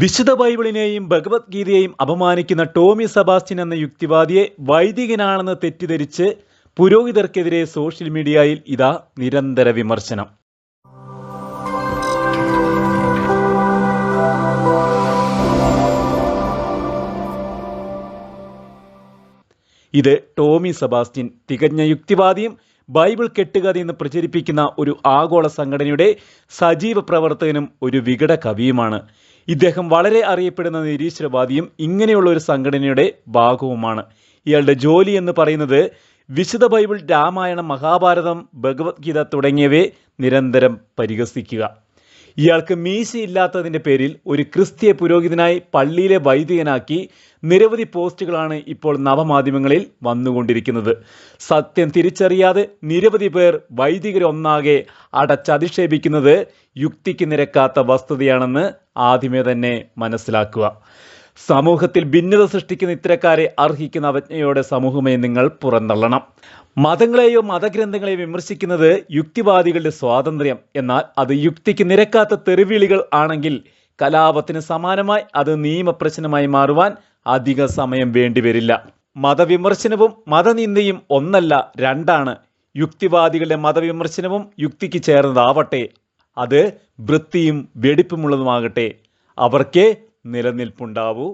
വിശുദ്ധ ബൈബിളിനെയും ഭഗവത്ഗീതയെയും അപമാനിക്കുന്ന ടോമി സബാസ്റ്റിൻ എന്ന യുക്തിവാദിയെ വൈദികനാണെന്ന് തെറ്റിദ്ധരിച്ച് പുരോഹിതർക്കെതിരെ സോഷ്യൽ മീഡിയയിൽ ഇതാ നിരന്തര വിമർശനം. ഇത് ടോമി സബാസ്റ്റിൻ തികഞ്ഞ യുക്തിവാദിയും ബൈബിൾ കെട്ടുകഥ എന്ന് പ്രചരിപ്പിക്കുന്ന ഒരു ആഗോള സംഘടനയുടെ സജീവ പ്രവർത്തകനും ഒരു വികട കവിയുമാണ്. ഇദ്ദേഹം വളരെ അറിയപ്പെടുന്ന നിരീശ്വരവാദിയും ഇങ്ങനെയുള്ള ഒരു സംഘടനയുടെ ഭാഗവുമാണ്. ഇയാളുടെ ജോലി എന്ന് പറയുന്നത് വിശുദ്ധ ബൈബിൾ രാമായണം മഹാഭാരതം ഭഗവത്ഗീത തുടങ്ങിയവയെ നിരന്തരം പരിഹസിക്കുക. ഇയാൾക്ക് മീശയില്ലാത്തതിന്റെ പേരിൽ ഒരു ക്രിസ്തീയ പുരോഹിതനായി പള്ളിയിലെ വൈദികനാക്കി നിരവധി പോസ്റ്റുകളാണ് ഇപ്പോൾ നവമാധ്യമങ്ങളിൽ വന്നുകൊണ്ടിരിക്കുന്നത്. സത്യം തിരിച്ചറിയാതെ നിരവധി പേർ വൈദികരൊന്നാകെ അടച്ചധിക്ഷേപിക്കുന്നത് യുക്തിക്ക് നിരക്കാത്ത വസ്തുതയാണെന്ന് ആദ്യമേ തന്നെ മനസ്സിലാക്കുക. സമൂഹത്തിൽ ഭിന്നത സൃഷ്ടിക്കുന്ന ഇത്തരക്കാരെ അർഹിക്കുന്ന അവജ്ഞയോടെ സമൂഹമേ നിങ്ങൾ പുറന്തള്ളണം. മതങ്ങളെയോ മതഗ്രന്ഥങ്ങളെയോ വിമർശിക്കുന്നത് യുക്തിവാദികളുടെ സ്വാതന്ത്ര്യം. എന്നാൽ അത് യുക്തിക്ക് നിരക്കാത്ത തെറിവിളികൾ ആണെങ്കിൽ കലാപത്തിന് സമാനമായി അത് നിയമപ്രശ്നമായി മാറുവാൻ അധിക സമയം വേണ്ടിവരില്ല. മതവിമർശനവും മതനിന്ദയും ഒന്നല്ല രണ്ടാണ്. യുക്തിവാദികളുടെ മതവിമർശനവും യുക്തിക്ക് ചേർന്നതാവട്ടെ. അത് വൃത്തിയും വെടിപ്പുമുള്ളതുമാകട്ടെ. അവർക്കേ നിലനിൽപ്പുണ്ടാവൂ.